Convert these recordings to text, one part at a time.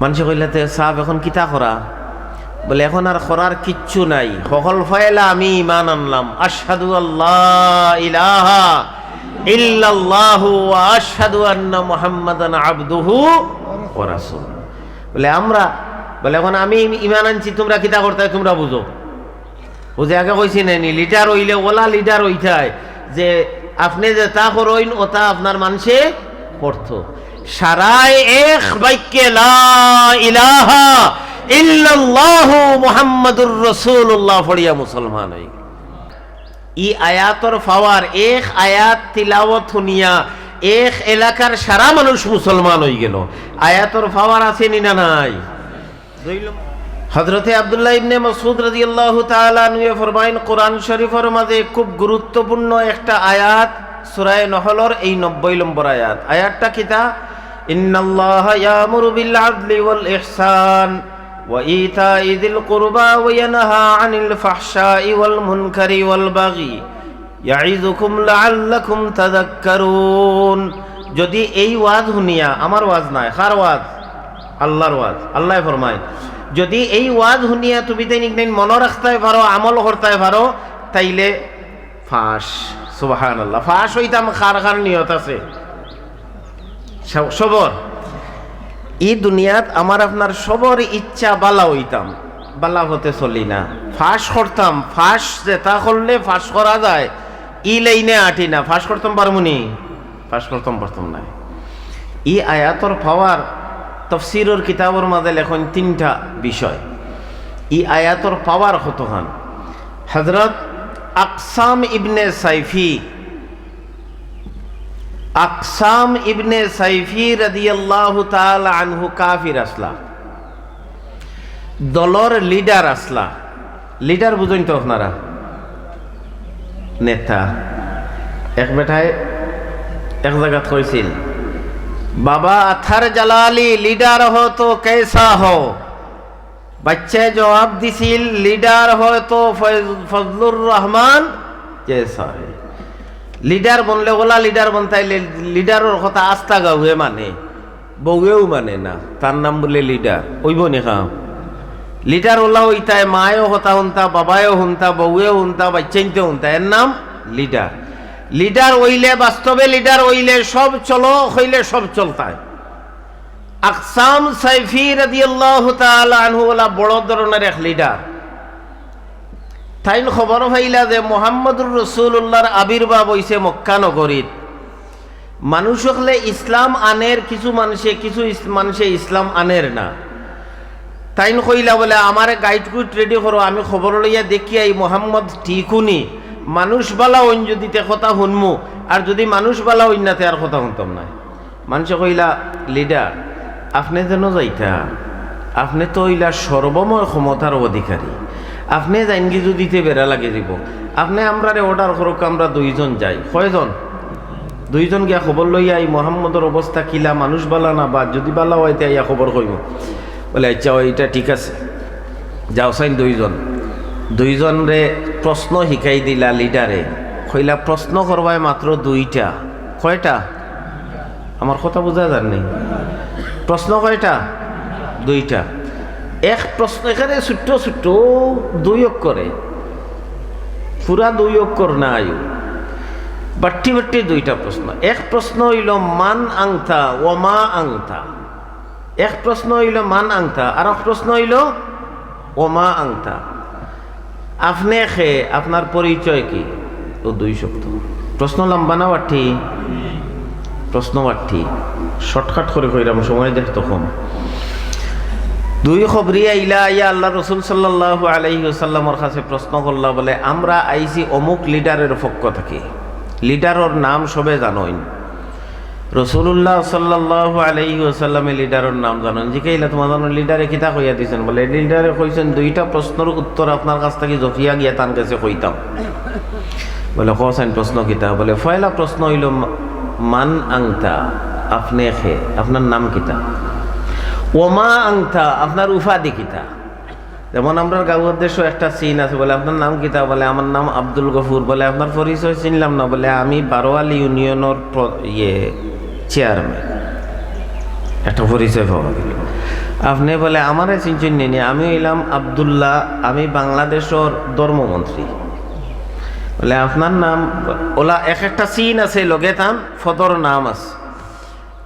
মানুষে কইলাতে সাহেব, এখন কিতা করা? বলে, এখন আর করার কিচ্ছু নাই। সকল ফয়লা আমি ইমান আনলাম। আশহাদু আল্লাহ ইলাহা ইল্লাল্লাহু আশহাদু আন্না মুহাম্মাদান আবদুহু ওয়া রাসূল বলে, আমরা বলে, এখন আমি ইমান আনছি, তোমরা কিতা করতে তোমরা বুঝো। বুঝে আগে কইছি নানি লিডার হইলে ওলা লিডার হইতায় যে আপনি যে তা করইন ওটা আপনার মানুষে করতো। এক বাক্যে ইলাহা ইল্লাল্লাহু মুহাম্মাদুর রাসূলুল্লাহ পড়িয়া মুসলমান হই ই আয়াতর ফাওয়ার এক আয়াত তিলাওয়াত শুনিয়া এক এলাকার সারা মানুষ মুসলমান হয়ে গেল। আয়াতর ফাওয়ার আছে নি না নাই হজরতে আবদুল্লাহ ইবনে মসুদ রাদিয়াল্লাহু তাআলা নুয়ে ফরমাইন কোরআন শরীফের মাঝে খুব গুরুত্বপূর্ণ একটা আয়াত সূরা নহলর এই 90 নম্বর আয়াত। আয়াতটা কিতা ওয়াল ইহসান ওয়া ইতাই যিল কুরবা ওয়া ইয়ানহা আনিল ফাহশাই ওয়াল মুনকারি ওয়াল বাগি। ইয়াইযুকুম লাআল্লাকুম যদি এই ওয়াজ শুনিয়া, আমার ওয়াজ নাই, কার ওয়াজ? আল্লাহর ওয়াজ, আল্লাহ ফরমায়। যদি এই ওয়াজ শুনিয়া তুমি তাই নিকনাইন মনে রাখতে পারো, আমল করতে পারো, তাইলে ফাঁস সুবাহান আল্লাহ ফাঁস হইতাম খার খার নিয়ত আছে? সবর। এই দুনিয়াত আমার আপনার সবর ইচ্ছা, বালা হইতাম। বালা হতে চলি না। ফাঁস করতাম। ফাঁস যেটা করলে ফাঁস করা যায়। ই লাইনে আটি না। ফাঁস করতাম পারমুনি ফাঁস করতাম পারতাম না। ই আয়াতর পাওয়ার তফসিরর কিতাবর মাঝে লেখন তিনটা বিষয়। ই আয়াতর পাওয়ার কতখান? হজরত Aksam ibn Saifi Aksam ibn Saifi রাদিয়াল্লাহু আল্লাহ আনহু কাফির আসলা। দলর লিডার আসলা। লিডার বুঝেন তো আপনারা? নেতা। এক বেটায় এক জায়গা কইছিল, বাবা, আথার জালালি, লিডার হতো তো কেসা হো? বাচ্চা জবাব দিছিল, লিডার হতো তো ফজলুর রহমান কেসা হয় লিডার বনলে ওলা লিডার বনতাইলে লিডারের কথা আস্থা গাউয়ে মানে। বউয়েও মানে না তার নাম বলে লিডার ওইব নি খাও। লিডার ওলা হইতায় মায়েও হতা হুনতা বাবায়ও হুনতা, বউয়েও হুনতা বাচ্চাইতে হুনতা। এর নাম লিডার লিডার হইলে বাস্তবে লিডার হইলে সব চলো হইলে সব চলতায় আকসাম সাইফি রাদিয়াল্লাহু তাআলা আনহু ওলা বড় ধরনের এক লিডার তাইন খবর পাইলা যে মোহাম্মদুর রসুল্লাহর আবির্ভাব হইছে মক্কা নগরীত মানুষ হলে ইসলাম আনের, কিছু মানুষে কিছু মানুষে ইসলাম আনের না। তাইন কইলা বলে, আমার গাইড গুইড রেডি করো, আমি খবর লইয়া দেখি আই, মোহাম্মদ ঠিকুনি। মানুষ বালা অইন যদি তে কথা শুনমু, আর যদি মানুষ বালা না তে আর কথা শুনতাম না। মানুষে কইলা, লিডার, আপনি যেন যাইতা, আপনি তো হইলা সর্বময় ক্ষমতার অধিকারী। আপনি জাইনগি যদিতে বেড়া লাগে দিব। আপনি আমরা অর্ডার করুক, আমরা দুইজন যাই। কয়জন? দুইজন গিয়া খবর লইয়া এই মোহাম্মদের অবস্থা কিলা, মানুষ বালা না বা যদি বালা হয় তে ইয়া খবর কইব। বলে আচ্ছা এটা ঠিক আছে। যাও সাইন দুইজন। দুইজন রে প্রশ্ন শিকাই দিলা লিডারে। কইলা, প্রশ্ন করবায় মাত্র দুইটা। কয়টা? আমার কথা বোঝা যান নেই প্রশ্ন কয়টা? দুইটা। এক প্রশ্ন এখানে ছোট্ট ছোট্ট দুই অক্ষরে। পুরা দুই অক্ষর না আয়ু। বাট্টি বাট্টি দুইটা প্রশ্ন। এক প্রশ্ন হইল মান আংথা ওমা আংথা? এক প্রশ্ন হইল মান আংথা। আর এক প্রশ্ন হইল ওমা আংথা? আপনি খে আপনার পরিচয় কি? ও দুই শব্দ। প্রশ্ন লম্বা না বাঠি প্রশ্ন বাঠি শর্টকাট করে কইরাম সময় দেখ তখন। দুই খবরিয়া ইলা আইয়া আল্লাহ রসুল সাল্লাহ আলাইহি সাল্লামর কাছে প্রশ্ন করলা, বলে, আমরা আইছি অমুক লিডারের পক্ষ থেকে। লিডারের নাম সবে জানোইন। রসুল্লাহ সাল্লাহ আলাইহি সাল্লামে লিডারের নাম জানেন জিকাইলা তোমার জানো লিডারে কিতা কইয়া দিছেন? বলে, লিডারে কইছেন, দুইটা প্রশ্নের উত্তর আপনার কাছ থেকে জফিয়া গিয়া তার কাছে কইতাম। বলে কসাইন প্রশ্ন কিতা? বলে, ফয়লা প্রশ্ন হইল মান আংতা? আপনি খে, আপনার নাম কিতা? ওমা আংথা, আপনার উফাদি কিতা? যেমন আমরা গাঁওয়ের দেশও একটা সিন আছে বলে, আপনার নাম কিতা বলে? আমার নাম আব্দুল গফুর বলে, আপনার পরিচয় চিনলাম না বলে, আমি বারোয়াল ইউনিয়নের ইয়ে চেয়ারম্যান একটা পরিচয় পাওয়া গেল। আপনি বলে, আমারে চিনছেন নেনি আমি হইলাম আবদুল্লাহ, আমি বাংলাদেশের ধর্মমন্ত্রী। বলে, আপনার নাম, ওলা, এক একটা সিন আছে, লগে তান, ফতর নাম আছে।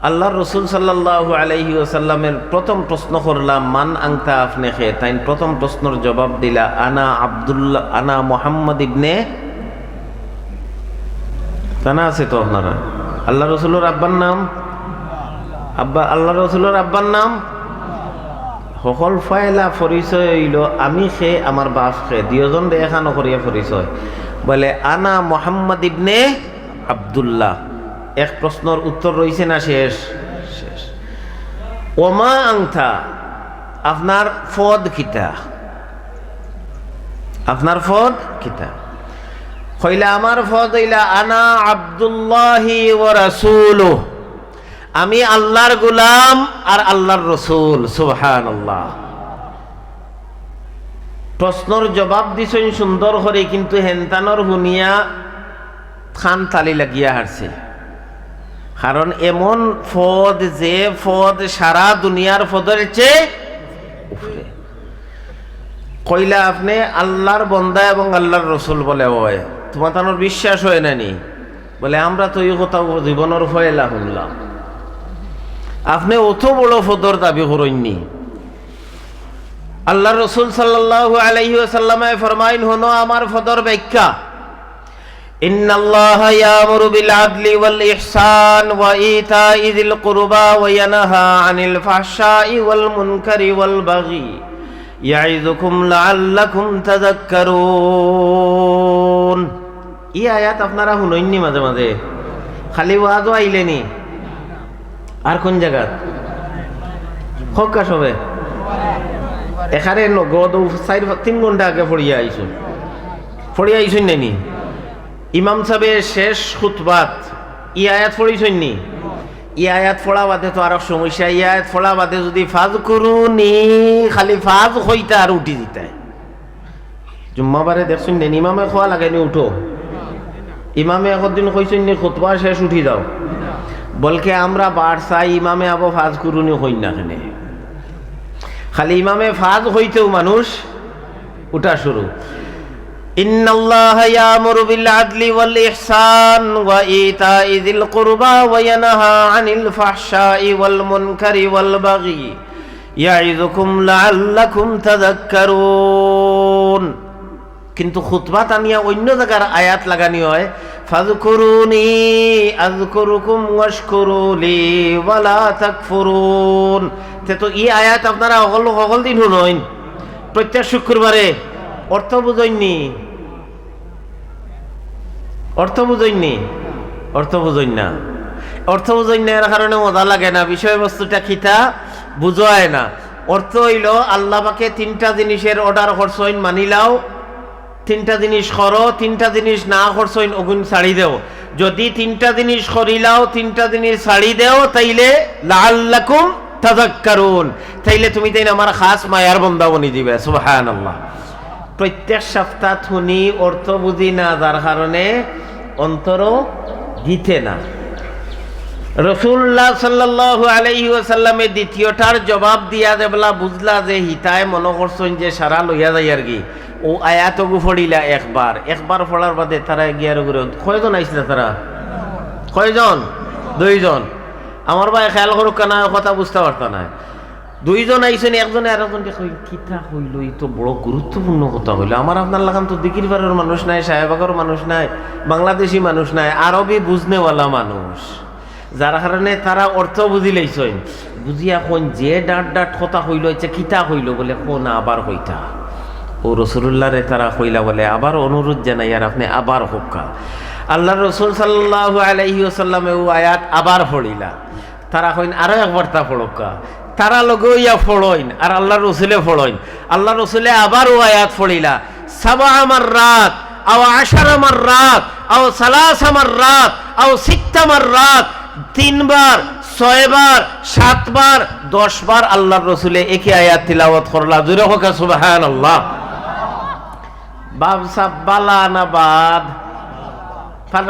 আল্লাহ রসুল সাল্লাহ আলাইহি ওসাল্লামের প্রথম প্রশ্ন করলাম, মান আংতা আপনি খে তাই প্রথম প্রশ্নের জবাব দিলা, আনা আবদুল্লাহ, আনা মোহাম্মদ ইবনে জানা আছে তো আপনারা? আল্লাহ রসুলের আব্বার নাম? আব্বা আল্লাহ রসুলের আব্বার নাম? সকল ফাইলা পরিচয় হইল, আমি খে, আমার বাপ খে। দুজন দেখা নকরিয়া পরিচয়। বলে, আনা মোহাম্মদ ইবনে আবদুল্লাহ। এক প্রশ্নের উত্তর রয়েছে না শেষ? শেষ। ওমা আংথা, আপনার ফদ কিতা? আপনার ফদ কিতা? হইলা আমার ফদ হইলা আনা আবদুল্লাহি ও রাসূলুহ। আমি আল্লাহর গুলাম আর আল্লাহর রসুল আল্লাহ প্রশ্নর জবাব দিছেন সুন্দর করে, কিন্তু হেনতানর হুনিয়া খান তালি লাগিয়া হারছে। কারণ এমন ফদ যে ফদ সারা দুনিয়ার ফদের চেয়ে কইলা আপনি, আল্লাহর বন্দা এবং আল্লাহর রসুল বলে হয় তোমার তানোর বিশ্বাস হয় নানি বলে, আমরা তো এই কথা জীবনের ফয়লা শুনলাম আপনি অত বড় ফদর দাবি করেননি আল্লাহ রসুল সাল্লাহ আলাইহি সাল্লামে ফরমাইন, হনো, আমার ফদর ব্যাখ্যা। إن الله يأمر بالعدل والإحسان وإيتاء ذي القربى وينهى عن الفحشاء والمنكر والبغي يعظكم لعلكم تذكرون ই আয়াত আপনারা শুনইনি মাঝে মাঝে খালি ওয়াজও আইলেনি আর কোন জায়গাত হকা সবে এখানে নগদ চার তিন ঘন্টা আগে ফড়িয়া আইসুন ফড়িয়া আইসুন নাইনি ইমাম সাহেবের শেষ খুতবাত। ই আয়াত ফড়িছুন নি? ই আয়াত ফোড়া বাদে তো আরও সমস্যা ই আয়াত ফোড়া বাদে যদি ফাজ করুনি, খালি ফাজ হইতা আর উঠি দিতে জুম্মাবারে দেখছুন নেন ইমামে খোয়া লাগেনি উঠো। ইমামে একদিন কইছেন নি, খুতবা শেষ, উঠি দাও বলকে আমরা বার চাই, ইমামে আবো ফাজ করুনি হই না কেনে। খালি ইমামে ফাজ হইতেও মানুষ উঠা শুরু। إن الله يأمر بالعدل والإحسان وإيتاء ذي القربى وينهى عن الفحشاء والمنكر والبغي يعظكم لعلكم تذكرون কিন্তু খুতবা টানিয়া অন্য জায়গার আয়াত লাগানি হয় ফাজকুরুনি আজকুরুকুম ওয়াশকুরুলি ওয়ালা তাকফুরুন তে তো এই আয়াত আপনারা অকল অকল দিন শুনইন প্রত্যেক শুক্রবারে অর্থ বুঝইনি অর্থ বুঝইনি অর্থ বুঝইন না। অর্থ বুঝইন না এর কারণে মজা লাগে না। বিষয়বস্তুটা খিতা বুঝায় না। অর্থ হইল আল্লাহকে তিনটা জিনিসের অর্ডার করছইন মানিলাও তিনটা জিনিস করো, তিনটা জিনিস না করছইন অগুন ছাড়ি দেও। যদি তিনটা জিনিস করিলাও তিনটা জিনিস ছাড়ি দেও, তাইলে লাল্লাকুম তাজাক্কারুন তাইলে তুমি তাই আমার খাস মায়ার বন্দাবনি দিবে। সুবহানাল্লাহ। প্রত্যেক সপ্তাহ শুনি অর্থ বুঝি না, যার কারণে অন্তর দিতে না। রসুল্লাহ সাল্লাহ ওসাল্লামে দ্বিতীয়টার জবাব দিয়া দেবলা বুঝলা যে হিতায় মনে করছেন যে সারা লইয়া যায় আর কি। ও আয়াতগু ফড়িলা একবার একবার ফড়ার বাদে তারা গিয়ার ঘুরে, কয়জন আইছিল তারা? কয়জন? দুইজন। আমার ভাই খেয়াল করুক না, কথা বুঝতে পারত না। দুইজন আইসেন একজনে আর একজনকে কই, কিতা হইল এই তো বড় গুরুত্বপূর্ণ কথা হইল আমার আপনার লাগান তো দিকির পাড়ের মানুষ নাই সাহেবাগর মানুষ নাই, বাংলাদেশি মানুষ নাই, আরবি বুঝনেওয়ালা মানুষ। যার কারণে তারা অর্থ বুঝি লাইছেন। বুঝিয়া কোন যে ডাঁট ডাঁট কথা হইল হচ্ছে কিতা হইল বলে কোন আবার হইতা ও রসুল্লাহরে তারা কইলা বলে, আবার অনুরোধ জানাই, আর আপনি আবার হোক্কা। আল্লাহ রসুল সাল্লাহ আলাইহি ওসাল্লামে ও আয়াত আবার ফড়িলা তারা কইন, আরও একবার তা ফড়ক্কা তারা লগে ইয়া ফড়ইন, আর আল্লাহ রসুলে ফড়ইন। আল্লাহ রসুলে আবার ও আয়াত ফড়িলা, সাবা আমার রাত, আও আশার আমার রাত, আও সালাস আমার রাত, আও সিত্তা আমার রাত। তিনবার, ছয়বার, সাতবার, দশবার আল্লাহর রসুলে একই আয়াত তিলাওয়াত করলা। জুড়ে হোক সুবাহান আল্লাহ বাবসা বালা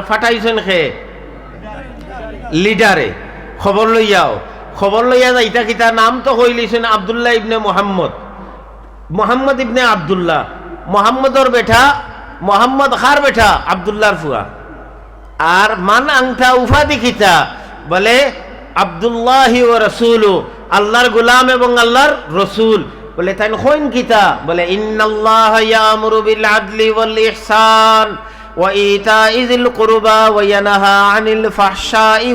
ফাটাইছেন খে লিডারে। খবর লইয়াও। খবর লইয়া যাইতা কিতা? নাম তো কইলিছেন আবদুল্লাহ ইবনে মোহাম্মদ। মোহাম্মদ ইবনে আবদুল্লাহ। মোহাম্মদর বেঠা মোহাম্মদ খার বেঠা আবদুল্লাহর ফুয়া। আর মান আংটা উফাদি কিতা? বলে, আবদুল্লাহি ও রসুল, আল্লাহর গুলাম এবং আল্লাহর রসুল। বলে তাই হইন কিতা? বলে, ইন্নাল্লাহ ইয়ামুরু বিল আদলি ওয়াল ইহসান, ওয়া ইতাই যিল কুরবা, ওয়া ইয়ানহা আনিল ফাহশাই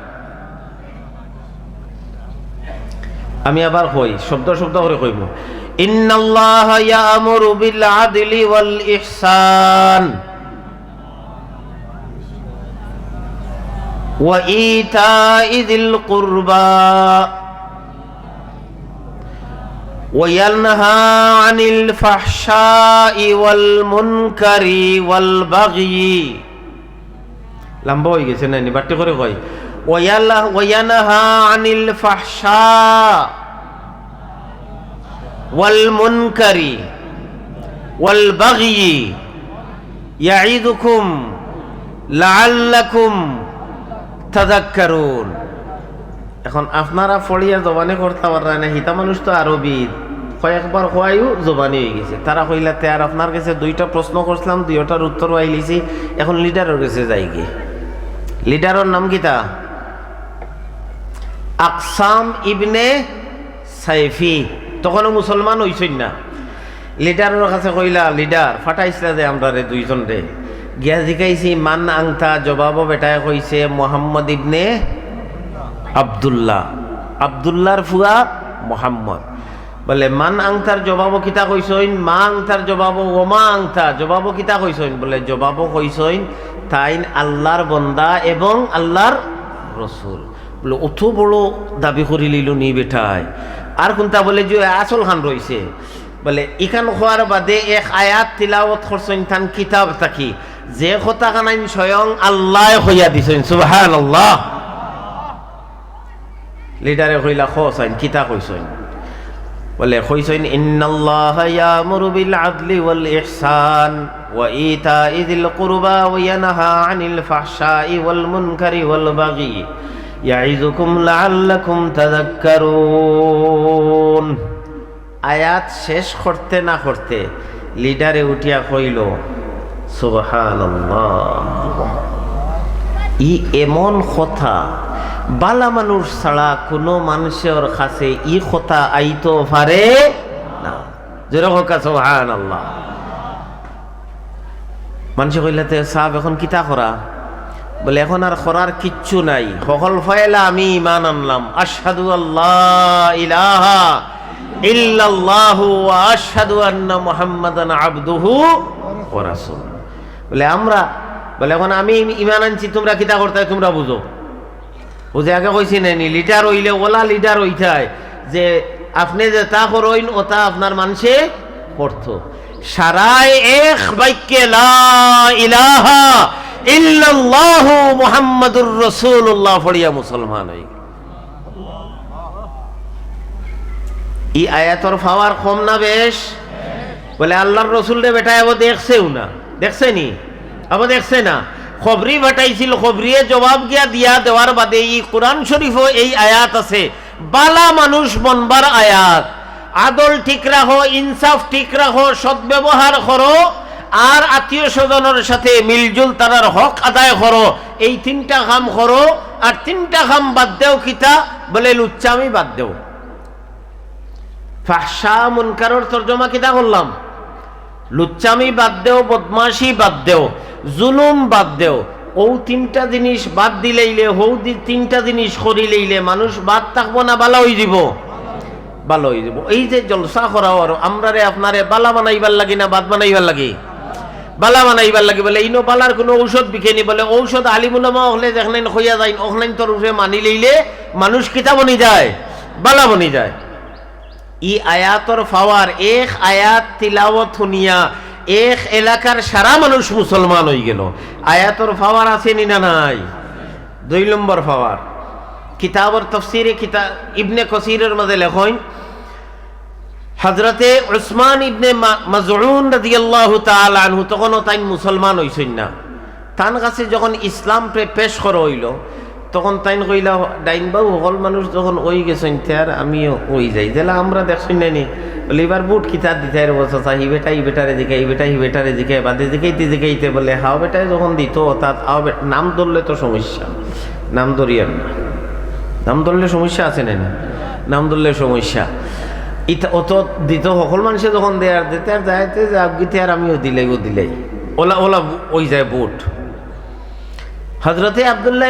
আমি আবার কই শব্দ শব্দ করে কইব ইন্নাল্লাহ ইয়ামুরু বিল আদলি ওয়াল ইহসান ওয়া ইতাই যিল কুরবা وينهى عن الفحشاء والمنكر والبغي লম্বা হয়ে গেছে না বাট্টি করে কয় ويلا- وينهى عن الفحشاء والمنكر والبغي يعظكم لعلكم تذكرون এখন আপনারা ফড়িয়া জবানে করতে পারেন না হিতা মানুষ তো আরবি কয়েকবার খোয়াইও জবানি হয়ে গেছে তারা কইলা তে আর আপনার কাছে দুইটা প্রশ্ন করছিলাম দুইটার উত্তর আইলিছি এখন লিডারের কাছে যাই গিয়ে লিডারের নাম কিতা Aksam ibn Saifi. তখনও মুসলমান হইছই না। লিডারের কাছে কইলা, লিডার, ফাটাইছিলা যে আমরা রে দুইজন রে। গিয়া জিকাইছি, মান আংতা? জবাব বেটায় কইছে, মোহাম্মদ ইবনে আবদুল্লাহ। আবদুল্লাহর ফুয়া মোহাম্মদ। বলে, মান আংতার জবাব কিতা কইসইন মা আংতার জবাব ওমা আংতা? জবাব কিতা কইসইন বলে জবাব কইসইন তাইন আল্লাহর বন্দা এবং আল্লাহর রসুল। বলে অত বড় দাবি করি লিল নি বেটায় আর কোনটা বলে যে আসল খান রইছে। বলে, ইখান খোয়ার বাদে এক আয়াত তিলাওয়াত করছেন থান কিতাব থাকি যে কথা কানাইন স্বয়ং আল্লাহ হইয়া দিছেন, সুবহানাল্লাহ। লিডারে কইলা খসাইন কিতা কইসইন বলে কইসইন ইন্নাল্লাহ ইয়ামুরু বিল আদলি ওয়াল ইহসান ওয়া ইতাই যিল কুরবা ওয়া ইয়ানহা আনিল ফাহশাই ওয়াল মুনকারি ওয়াল বাগি আয়াত শেষ করতে না করতে লিডারে উঠিয়া কইল ই এমন কথা, বালা মানুষ ছাড়া কোনো মানুষের কাছে ই কথা আইতো পারে মানুষে কইলাতে সাহেব, এখন কিতা করা? বলে, এখন আর করার কিচ্ছু নাই। সকল ফয়লা আমি ইমান আনলাম। আশহাদু আল্লাহ ইলাহা ইল্লাল্লাহু আশহাদু আন্না মুহাম্মাদান আবদুহু ওয়া রাসূলুহু। বলে, আমরা বলে, এখন আমি ইমান আনছি, তোমরা কিতা করতে তোমরা বুঝো। বুঝে আগে কইছি নানি লিডার হইলে ওলা লিডার হইতায় যে আপনি যে তা করইন ওটা আপনার মানুষে করত। সারায় এক বাক্যে, লা ইলাহা ইল্লাল্লাহু মুহাম্মাদুর রাসূলুল্লাহ ফড়িয়া মুসলমান হই। ই আয়াতর ফাওয়ার কম না বেশ? বলে আল্লাহর রসুল রে বেটা আবার দেখছেও না। দেখছে নি? আবার দেখছে না? খবরি বাটাইছিল খবরিয়ে জবাব গিয়া দিয়া দেওয়ার বাদে এই কোরআন শরীফও এই আয়াত আছে। বালা মানুষ বনবার আয়াত। আদল ঠিক রাখো, ইনসাফ ঠিক রাখো, সদ্ব্যবহার করো আর আত্মীয় স্বজনের সাথে মিলজুল তারার হক আদায় করো। এই তিনটা কাম করো, আর তিনটা কাম বাদ দেও কিতা? বলে লুচ্চামি বাদ দেও। ফাহসা মুনকারর তর্জমা কিতা করলাম? লুচ্চামি বাদ দেও, বদমাশি বাদ দেও, জুলুম বাদ দেও। ও তিনটা জিনিস বাদ দিলেইলে, হৌ তিনটা জিনিস করিলেইলে মানুষ বাদ থাকব না বালা হয়ে যাব ভালো হয়ে যাব এই যে জলসা করাও আর আমরা রে আপনারে বালা বানাইবার লাগি না, বাদ বানাইবার লাগি? বালা বানাইবার লাগে, বলে, ইনো বালার কোনো ঔষধ বিকেনি বলে, ঔষধ আলিমুলামা হলে যেখানে হইয়া যায় ওখানে তোর উঠে মানি লইলে মানুষ কিতা বনি যায়? বালা বনি যায়। ই আয়াতর ফাওয়ার এক আয়াত তিলাওয়াত শুনিয়া এক এলাকার সারা মানুষ মুসলমান হয়ে গেল। আয়াতর ফাওয়ার আছে নি না নাই? দুই নম্বর ফাওয়ার। কিতাবর তফসিরে কিতাব ইবনে কসিরের মাঝে লেখন হজরতে উসমান ইবনে মাজউন রাদিয়াল্লাহু তাআলা আনহু তখনও তাই মুসলমান হইছেন না। তান কাছে যখন ইসলাম পেশ করা হইল, তখন তাইন কইলা, ডাইন বাবু সকল মানুষ যখন ওই গেছেন তার আমিও ওই যাই। জেলা আমরা দেখছেন নানি বলে, এবার বুট কিতাব দিতে আর বলছে হি বেটা ই বেটারে দিকে ই বেটা হি বেটারে দিকে বাদে দিকেইতে দিকেইতে বলে, হাও বেটায় যখন দিত তাত আও নাম ধরলে তো সমস্যা। নাম ধরিয়ার না। নাম ধরলে সমস্যা আছে না? নাম ধরলে সমস্যা। ইটা অত দিত সকল মানুষে যখন দেয়ার দিতে আর যাইতে, যে আবগিতে আর আমিও দিলেই ও দিলেই। ওলা ওলা ওই যায় বুট। হজরতে আবদুল্লাহ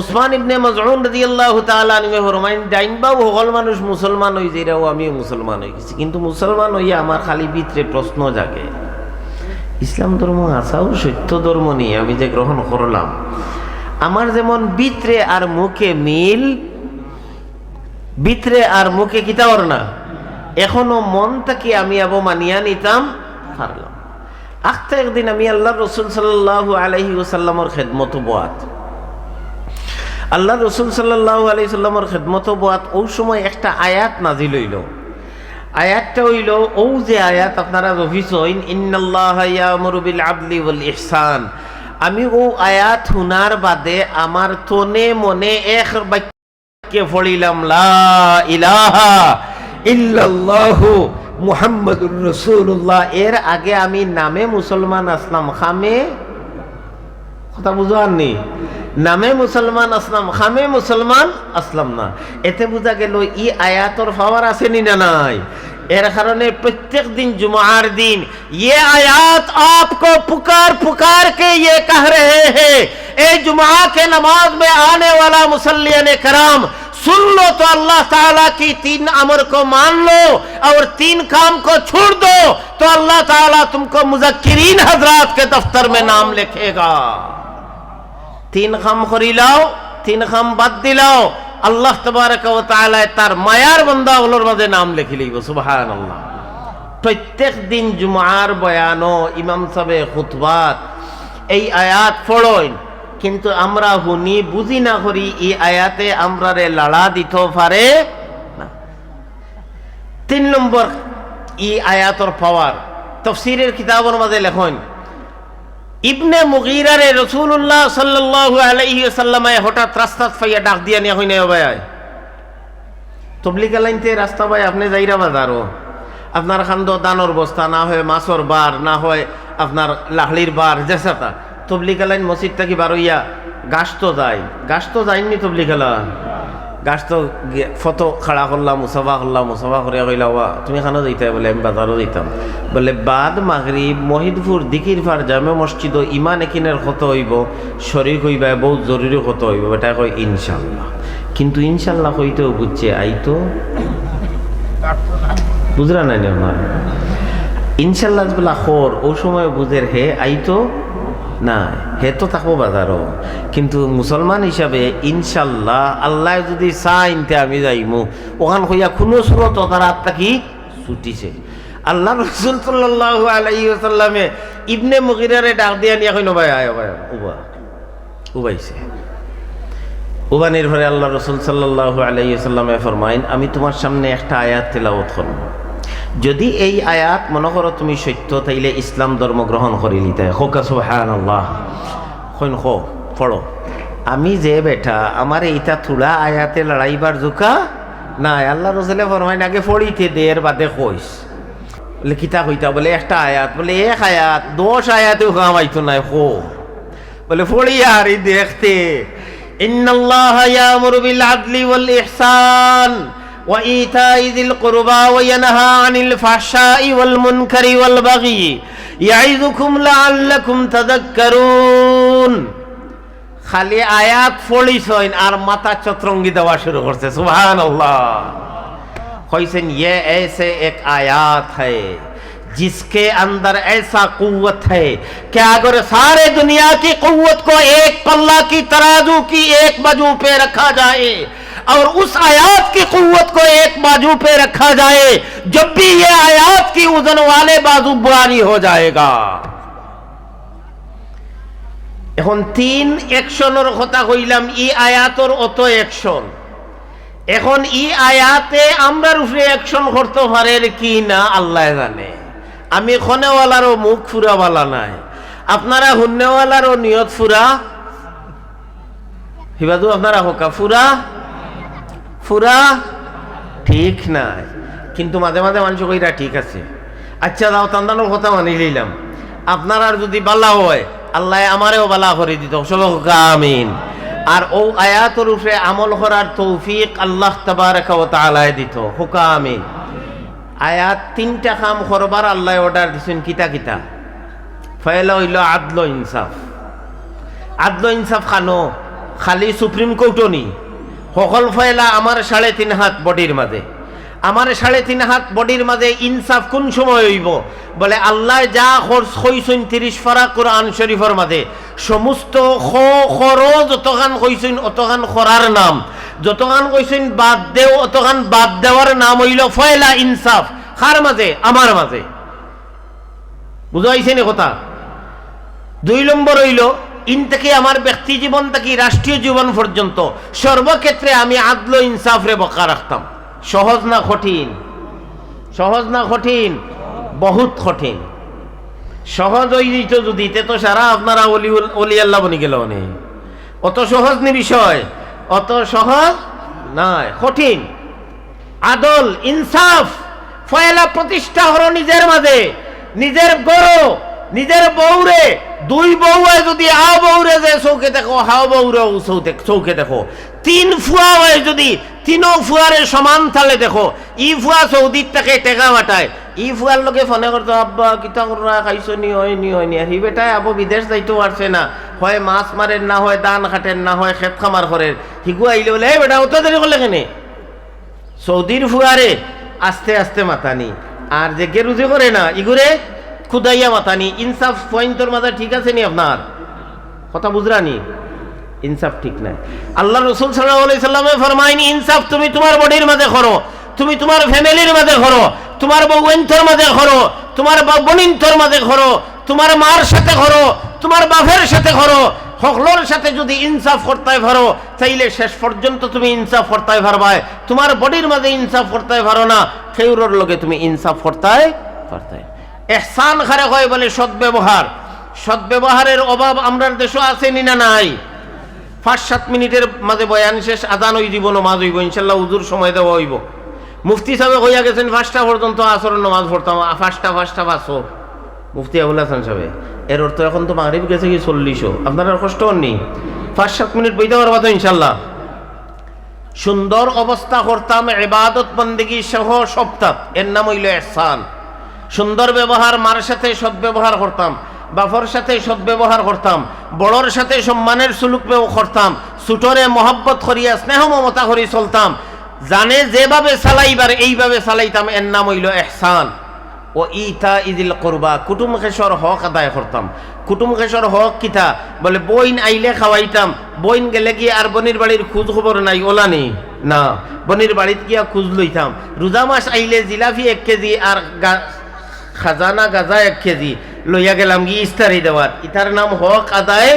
উসমান ইবনে মজউন রাদিয়াল্লাহু তাআলা আনহু ফরমাইন, ডাইন বাউ সকল মানুষ মুসলমান হই যাইরাও আমিও মুসলমান হই গেছি। কিন্তু মুসলমান হইয়া আমার খালি ভিতরে প্রশ্ন জাগে। ইসলাম ধর্ম আসাও সত্য ধর্ম নিয়ে আমি যে গ্রহণ করলাম। আমার যেমন ভিতরে আর মুখে মিল ভিতরে আর মুখে কিতাওর না। এখনও মন থেকে আমি আবো মানিয়া নিতাম, পারলাম। আখতে একদিন আমি আল্লাহ রসুল সাল্লাহ আলহি ওসাল্লামর খেদমত বোয়াত। আল্লাহ রসুল সাল্লাহ আলহি সাল্লামর খেদমত বোয়াত ওই সময় একটা আয়াত নাজিল হইল। আয়াতটা হইল, ও যে আয়াত আপনারা রফিস হইন ইন্নাল্লাহ ইয়ামুরু বিল আদলি ওয়াল ইহসান। আমি ও আয়াত শুনার বাদে আমার তনে মনে এক বাক্যে পড়িলাম লা ইলাহা ইল্লাল্লাহু মুহাম্মাদুর রাসূলুল্লাহ। এর আগে আমি নামে মুসলমান আসলাম, খামে? কথা বুঝাননি? নামে মুসলমান আসলাম, খামে মুসলমান আসলাম না। এতে বোঝা গেল, ই আয়াতর পাওয়ার আছে নি না নাই? এর কারণে دن جمعار دین یہ آیات آپ کو پکار پکار کے یہ کہہ رہے ہیں اے جمعہ کے نماز میں آنے والا مسلین کرام। سن لو تو اللہ تعالیٰ کی تین امر کو مان لو اور تین کام کو چھوڑ دو تو اللہ تعالیٰ تم کو مذکرین حضرات کے دفتر میں نام لکھے گا۔ تین خم خوری لاؤ، تین خم بد دلاؤ۔ তাআলা তার মায়ার বন্দা গুলোর মাঝে নাম লিখি লইব সুবহানাল্লাহ। প্রত্যেক দিন জুমার বয়ানো, ইমাম সাহেব খুতবাত এই আয়াত পড়ইন। কিন্তু আমরা হুনি বুঝি না করি, এই আয়াতে আমরা রে লাড়া দিত পারে না। তিন নম্বর ই আয়াতর পাওয়ার। তফসিরের কিতাবের মাঝে লেখন ইবনে মুগিরারে রসুল্লাহ সাল্লাল্লাহু আলাইহি সাল্লামায় হঠাৎ রাস্তা ফাইয়া ডাক দিয়া নিয়া হইনে ভাই। তবলিকা লাইনতে রাস্তা ভাই, আপনি যাইরা বাজারও আপনার খান্দ দানর বস্তা, না হয় মাছর বার, না হয় আপনার লাহলির বার জেসাতা তবলিকা লাইন মসজিদ থাকি বারইয়া গাছ তো যায়। গাছ তো যায়নি তবলিকালা গাছ তো ফটো খাড়া করলাম মুসাফা করলাম মুসাফা করে কইলা তুমি খানো যাইতে বলে, আমি বাজারও যাইতাম বলে, বাদ মাগরিব মহিদপুর দিকির ফার জামে মসজিদ ইমান একিনের কত হইব? শরীর হইবা, বহুত জরুরি কত হইব? এটা কয় ইনশাল্লাহ কিন্তু ইনশাল্লাহ কইতেও বুঝছে আইতো। বুঝরা নাই না ইনশাল্লাহ বলা খোর ও সময় বুঝের হে, আইতো। না হে তো থাকব বাজারও। কিন্তু মুসলমান হিসাবে ইনশাল্লাহ আল্লাহ যদি চাইনতে আমি যাইমু। ওখান হইয়া কোনো সুরত তার কি? ছুটিছে। আল্লাহ রসুল সাল্লাহ আলাই সাল্লামে ইবনে মুগিরারে ডাক দিয়া নিয়া কইন ভাই আয় ভাই উবা উবাইছে উবানির ঘরে আল্লাহ রসুল সাল্লাহ আলাইসাল্লামে ফরমাইন, আমি তোমার সামনে একটা আয়াত তেলাওত করব। যদি এই আয়াত, মনে করো তুমি সত্য, তাইলে ইসলাম ধর্ম গ্রহণ করে নিতে। হোক আল্লাহ পড়ো। আমি যে বেটা, আমার এইটা থুলা আয়াতে লড়াইবার জোকা না আল্লাহ রসলে ফরমাইন, আগে ফড়িতে দেয়ের বাদে কইস। লিখিতা কিতা কইতা? বলে, একটা আয়াত। বলে, এক আয়াত, দশ আয়াতেও কামাইতো নাই হো বলে ফড়িয়া আরি দেখতে। ইন্নাল্লাহ ইয়ামুরু বিল আদলি ওয়াল ইহসান। وإيتاء ذي القربى وينهى عن الفحشاء والمنكر والبغي يعظكم لعلكم تذكرون খালি আয়াত পড়িছইন আর মাথা চত্রঙ্গি দেওয়া শুরু করছে সুবহান আল্লাহ কইছেন ये ऐसे एक आयात है जिसके अंदर ऐसा कुव्वत है कि अगर सारे दुनिया की कुव्वत को एक पल्ला की तराजू की एक बाजू पे रखा जाए और उस आयात की कुव्वत को एक बाजू पे रखा जाए जब भी ये आयात की वजन वाले बाजू बुरानी हो जाएगा এখন তিন একশনের কথা কইলাম ই আয়াতর অত একশন এখন ই আয়াতে আমরার উপরে একশন করতে পারে কি না আল্লাহ জানে আমি খনেওয়ালারও মুখ ফুরাওয়ালা নাই আপনারা হুন্নেওয়ালারও নিয়ত ফুরা হিবাদু আপনারা হোকা ফুরা ফুরা? ঠিক নাই। কিন্তু মাঝে মাঝে মানুষ কইরা ঠিক আছে। আচ্ছা দাও তান্দানোর কথা মানি লইলাম। আপনার আর যদি বালা হয়, আল্লাহ আমারেও বালা করে দিত আমিন। আর ও আয়াতর উপরে আমল করার তৌফিক আল্লাহ তাআলায় দিত। হোকা, আমিন। আয়াত তিনটা কাম করবার আল্লাহ অর্ডার দিছেন কিতা কিতা? ফয়লা হইল আদল ইনসাফ। আদল ইনসাফ খানো খালি সুপ্রিম কোর্টও নি। সকল ফয়লা আমার সাড়ে তিন হাত বডির মাঝে। আমার সাড়ে তিন হাত বডির মাঝে ইনসাফ কোন সময় হইব? বলে আল্লাহ যা খরচ কইছেন তিরিশ ফারা কোরআন শরীফের মাঝে, সমস্ত খ খর যতখান কইছেন অতখান খরার নাম। যতখান কইছেন বাদ দেও, অতখান বাদ দেওয়ার নাম হইল ফয়লা ইনসাফ। কার মাঝে? আমার মাঝে। বুঝাইছে নি কথা? দুই নম্বর হইল ইন থেকে আমার ব্যক্তি জীবন থেকে রাষ্ট্রীয় জীবন পর্যন্ত সর্বক্ষেত্রে আমি আদল ইনসাফরে বকা রাখতাম। সহজ না কঠিন? সহজ না কঠিন? বহুত কঠিন। সহজ দিত যদি, তে তো সারা আপনারা অলি অলি আল্লাহ বনি গেল নে। অত সহজ নি বিষয়? অত সহজ নয় কঠিন। আদল, ইনসাফ, ফয়লা প্রতিষ্ঠা হলো নিজের মাঝে। নিজের গরো নিজের বউরে, দুই বউয়ে যদি আ বউরে যে চৌকে দেখো হাও বউরে চৌকে দেখো। তিন ফুয়া হয় যদি তিনও ফুয়ারে সমান থালে দেখো, ই ফুয়া সৌদির তাকে টেকা মাটায়। ই ফুয়ার লোকে ফোনে করতো, আব্বা কিতা করা খাইছো নি, হয় নি হয় নি? আর হি বেটায় আবো বিদেশ যাইতে পারছে না। হয় মাছ মারেন, না হয় দান খাটেন না হয় খেত খামার করেন। হিগু আইলে বলে, এই বেটা অত দেরি করলে কেনে? সৌদির ফুয়ারে আস্তে আস্তে মাতানি। আর যে গেরুজে করে না, ইগুরে খুদাইয়া মাতানি, ইনসাফ পয়েন্টর মাথা ঠিক আছে নি আপনার? কথা বুঝরানি? ইনসাফ ঠিক নাই। আল্লাহ রসুল সাল্লাহ ফরমাইনি ইনসাফ তুমি তোমার বডির মাঝে করো, তুমি তোমার ফ্যামিলির মাঝে করো, তোমার বউয়েন্থর মাঝে করো, তোমার বনিন্থর মাঝে করো, তোমার মার সাথে করো, তোমার বাপের সাথে করো, সকলের সাথে যদি ইনসাফ করতে পারো চাইলে শেষ পর্যন্ত তুমি ইনসাফ করতে পারবাই তোমার বডির মাঝে ইনসাফ করতে পারো না সেউরোর লগে তুমি ইনসাফ করতে পারতে। এহসান খারে হয় বলে, সদ্ব্যবহার। সদ্ব্যবহারের অভাব আমরার দেশও আছে নি না নাই? পাঁচ, সাত মিনিটের মাঝে বয়ান শেষ আদান হই দিব নমাজ হইব, ইনশাল্লাহ উজুর সময় দেওয়া হইব। মুফতি সাহেব হইয়া গেছেন, পাঁচটা পর্যন্ত আসরের নমাজ পড়তাম, পাঁচটা পাঁচটা পাঁচশো মুফতি আবুল হাসান সাহেব, এর অর্থ এখন তো মাগরিব গেছে কি চল্লিশও? আপনার আর কষ্ট হননি? পাঁচ, সাত মিনিট বইতে পারবা তো, ইনশাল্লাহ। সুন্দর অবস্থা করতাম, এবাদত বন্দিগি সহ সপ্তাহ। এর নাম হইল এহসান। সুন্দর ব্যবহার, মার সাথে সদ্ব্যবহার করতাম বাফর সাথে সদ্ব্যবহার করতাম, বড়র সাথে সম্মানের সুলুক করতাম সুটরে মহব্বত করিয়া, স্নেহ মমতা করি চলতাম। জানে যেভাবে চালাইবার, এইভাবে চালাইতাম, এর নাম হইল এহসান। ও ইতা ইদিল করবা, কুটুম খেসর হক আদায় করতাম। কুটুম খেসর হক কিতা? বলে, বইন আইলে খাওয়াইতাম। বইন গেলে কি আর বনির বাড়ির খোঁজ খবর নাই, ওলা নেই না। বনির বাড়িত গিয়া খোঁজ লইতাম। রোজা মাস আইলে জিলাপি এক কেজি আর খাজানা গাজা এক কেজি। লইয়া গেলাম গিয়ে ইস্তারি দেওয়ার। ইতার নাম হক আদায়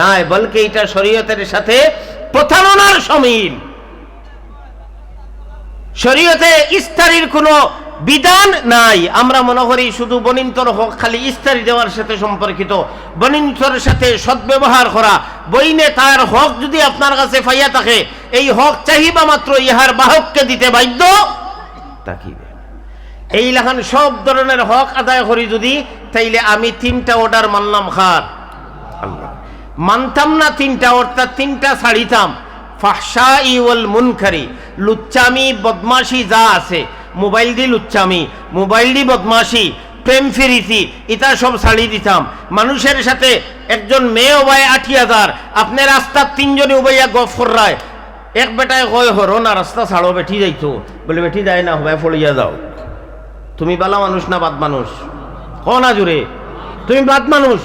নাই, বলকে এটা শরীয়তের সাথে প্রতারণার সমিল। শরীয়তে ইস্তারির কোনো বিধান নাই। আমরা মনে করি শুধু বনিন্তর হক, খালি ইস্তারি দেওয়ার সাথে সম্পর্কিত। বনিন্তর সাথে সদ্ব্যবহার করা। বইনে তার হক যদি আপনার কাছে ফাইয়া থাকে, এই হক চাহিবা মাত্র ইহার বাহককে দিতে বাধ্য তাকিবে এই লেখান সব ধরনের হক আদায় করি যদি তাইলে আমি তিনটা অর্ডার মানলাম খার। মানতাম না তিনটা অর্থাৎ তিনটা ছাড়িতাম ফাহসা ইউল মুনখারি লুচ্চামি বদমাশি যা আছে। মোবাইল দি লুচ্চামি মোবাইল দি বদমাশি প্রেম ফিরিতি ইটা সব ছাড়ি দিতাম। মানুষের সাথে একজন মেয়ে ওবাই আশি হাজার আপনি রাস্তার তিনজনে উবাইয়া গফ করায় এক বেটায় কয় হরো না রাস্তা ছাড়ো বেঠি যাইতো। বলে বেঠি যায় না হবাই ফলিয়া যাও। তুমি বালা মানুষ না বাদ মানুষ? ক না জুড়ে তুমি বাদ মানুষ।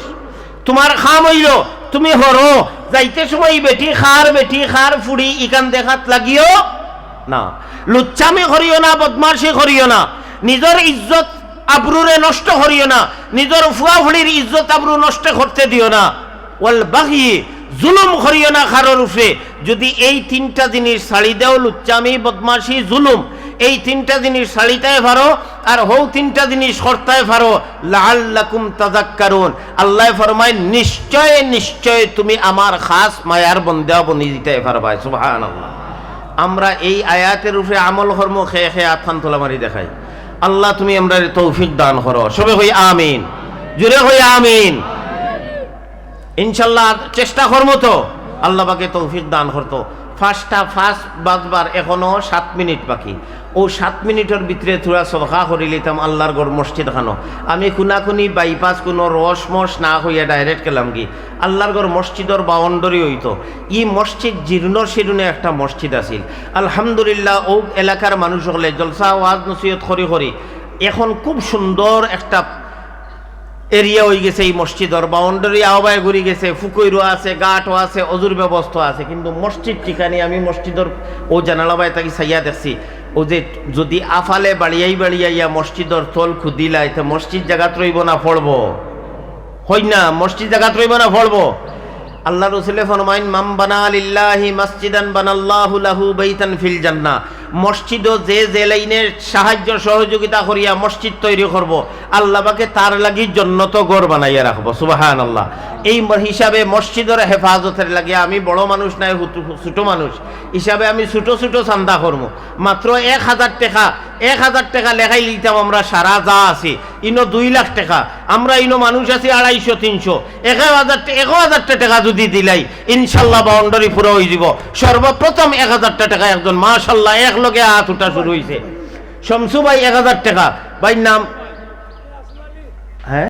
তোমার খাম হইল, তুমি হরো। যাইতে সময় বেটি খার বেটি খার ফুড়ি ইকান দেখাত লাগিও না। লুচ্ছামি করিও না, বদমাশি করিও না। নিজের ইজ্জত আবরুরে নষ্ট করিও না। নিজের ফুয়া ফুড়ির ইজ্জত আবরু নষ্ট করতে দিও না। ওয়াল বাকি জুলুম করিও না খারোর উপরে যদি এই তিনটা জিনিস ছাড়ি দেও লুচ্চামি বদমাশি, জুলুম এই তিনটা জিনিস ছাড়িতায় পারো আর হৌ তিনটা জিনিস করতায় পারো লাল্লাকুম তাজাক্কারুন আল্লাহ ফরমায়, নিশ্চয় নিশ্চয় তুমি আমার খাস মায়ার বন্দা বনি দিতে পারবা সুবহানাল্লাহ। আমরা এই আয়াতের উপরে আমল কর্ম খেয়ে খেয়ে আথান তোলা মারি দেখাই। আল্লাহ তুমি আমরা তৌফিক দান করো। সবে হই আমিন। জুড়ে হই আমিন। ইনশাল্লাহ চেষ্টা করব তো। আল্লাহ বাকে তৌফিক দান করতো। ফার্স্টটা ফার্স্ট বাজবার এখনও সাত মিনিট বাকি। ও সাত মিনিটের ভিতরে থোড়া সদকা করে লিতাম আল্লাহর গড় মসজিদ খানো। আমি খুনাখুনি বাইপাস কোনো রস মস না হইয়া ডাইরেক্ট গেলাম কি আল্লাহর গড় মসজিদর বাউন্ডারি হইতো ই মসজিদ জীর্ণ শিরুনে একটা মসজিদ আছিল। আলহামদুলিল্লাহ ও এলাকার মানুষ হলে জলসা ওয়াজ নসিহত করি করি এখন খুব সুন্দর একটা এরিয়া হয়ে গেছে এই মসজিদর, বাউন্ডারি আহ্বায় ঘুরি গেছে ফুকইরো আছে, গাটও আছে, অজুর ব্যবস্থা আছে, কিন্তু মসজিদ ঠিকানি আমি মসজিদর ও জানালাবায় তাকে সাইয়া দেখছি। ও যে যদি আফালে বাড়িয়াই বাড়িয়াইয়া মসজিদর তল খুদিলাই তো মসজিদ জায়গাত রইব না পড়ব হই না, মসজিদ জায়গাত রইব না পড়ব আল্লাহ রসুলে ফরমাইন মাম বানা লিল্লাহি মসজিদান বানাল্লাহু লাহু বাইতান ফিল জান্নাহ। মসজিদও যে যে লাইনের সাহায্য সহযোগিতা করিয়া মসজিদ তৈরি করব আল্লাহকে তার লাগি জন্নত গড় বানাইয়া রাখব সুবাহান আল্লাহ এই হিসাবে মসজিদের হেফাজতের লাগে আমি বড় মানুষ নাই ছোট মানুষ। হিসাবে আমি ছোট ছোট চান্দা করব মাত্র এক হাজার টাকা, এক হাজার টাকা লেখাই লিতাম আমরা, সারা যা আছি। ইনো দুই লাখ টাকা, আমরা ইনো মানুষ আছি আড়াইশো, তিনশো। এক হাজার এক হাজারটা টাকা যদি দিলাই, ইনশাল্লাহ বাউন্ডারি পুরো হয়ে যাব। সর্বপ্রথম এক হাজারটা টাকা একজন, মাশাল্লাহ, এক লগে হাত উঠা শুরু হয়েছে শমসু ভাই, এক হাজার টাকা। ভাই নাম হ্যাঁ